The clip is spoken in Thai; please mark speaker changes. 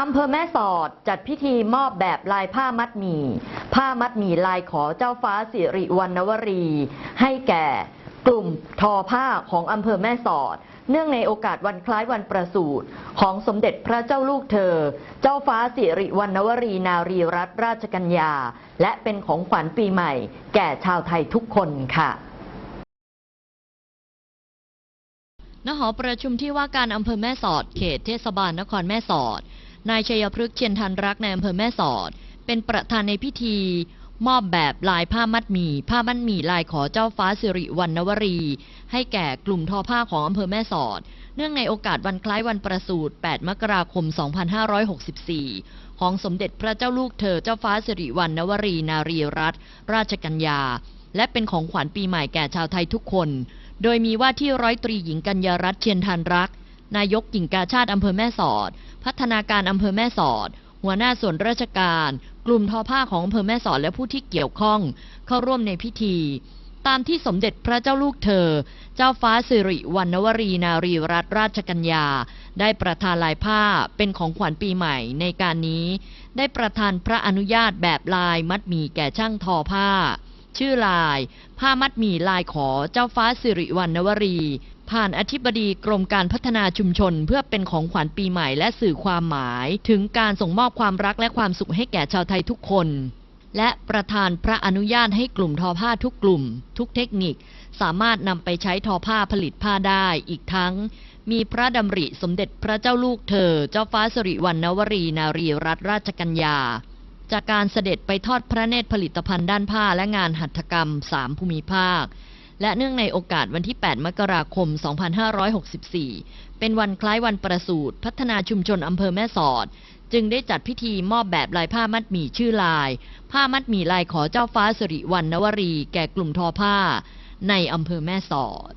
Speaker 1: อำเภอแม่สอดจัดพิธีมอบแบบลายผ้ามัดหมี่ ผ้ามัดหมี่ลายขอเจ้าฟ้าสิริวัณวรี ให้แก่กลุ่มทอผ้าของอำเภอแม่สอด เนื่องในโอกาสวันคล้ายวันประสูติของสมเด็จพระเจ้าลูกเธอ เจ้าฟ้าสิริวัณวรีนารีรัตนราชกัญญา และเป็นของขวัญปีใหม่ แก่ชาวไทยทุกคนค่ะ
Speaker 2: ณหอประชุมที่ว่าการอำเภอแม่สอด เขตเทศบาลนครแม่สอด นายชัยพฤกษ์เชียนทันรักในอำเภอแม่สอด เป็นประธานในพิธี มอบแบบลายผ้ามัดหมี่ผ้ามัดหมี่ลายขอเจ้าฟ้าสิริวัณวรี ให้แก่กลุ่มทอผ้าของอำเภอแม่สอด เนื่องในโอกาสวันคล้ายวันประสูติ 8 มกราคม 2564 ของสมเด็จพระเจ้าลูกเธอเจ้าฟ้าสิริวัณวรีนารีรัตนราชกัญญา และเป็นของขวัญปีใหม่แก่ชาวไทยทุกคน โดยมีว่าที่ร้อยตรีหญิงกัญญารัตน์เชียนทันรักนายกหญิงกาชาติอำเภอแม่สอด พัฒนาการอำเภอแม่สอด หัวหน้าส่วนราชการ กลุ่มทอผ้าของอำเภอแม่สอดและผู้ที่เกี่ยวข้อง เข้าร่วมในพิธี ตามที่สมเด็จพระเจ้าลูกเธอ เจ้าฟ้าสิริวัณวรีนารีรัตนราชกัญญา ได้ประทานลายผ้าเป็นของขวัญปีใหม่ในการนี้ ได้ประทานพระอนุญาตแบบลายมัดหมี่แก่ช่างทอผ้า ชื่อลาย ผ้ามัดหมี่ลายขอเจ้าฟ้าสิริวัณวรี ผ่านอธิบดีกรมการพัฒนาชุมชน เพื่อเป็นของขวัญปีใหม่และสื่อความหมาย ถึงการส่งมอบความรักและความสุขให้แก่ชาวไทยทุกคน และประธานพระอนุญาตให้กลุ่มทอผ้าทุกกลุ่ม ทุกเทคนิค สามารถนำไปใช้ทอผ้าผลิตผ้าได้อีกทั้ง มีพระดำริสมเด็จพระเจ้าลูกเธอ เจ้าฟ้าสิริวัณณวรีนารีรัตนราชกัญญาจากการเสด็จไปทอดพระเนตรผลิตภัณฑ์ด้านผ้าและงานหัตถกรรม 3 ภูมิภาค และเนื่องในโอกาสวันที่ 8 มกราคม 2564 เป็นวันคล้ายวันประสูติพัฒนาชุมชนอำเภอแม่สอด จึงได้จัดพิธีมอบแบบลายผ้ามัดหมี่ชื่อลาย ผ้ามัดหมี่ลายขอเจ้าฟ้าสิริวัณณวรี แก่กลุ่มทอผ้า ในอำเภอแม่สอด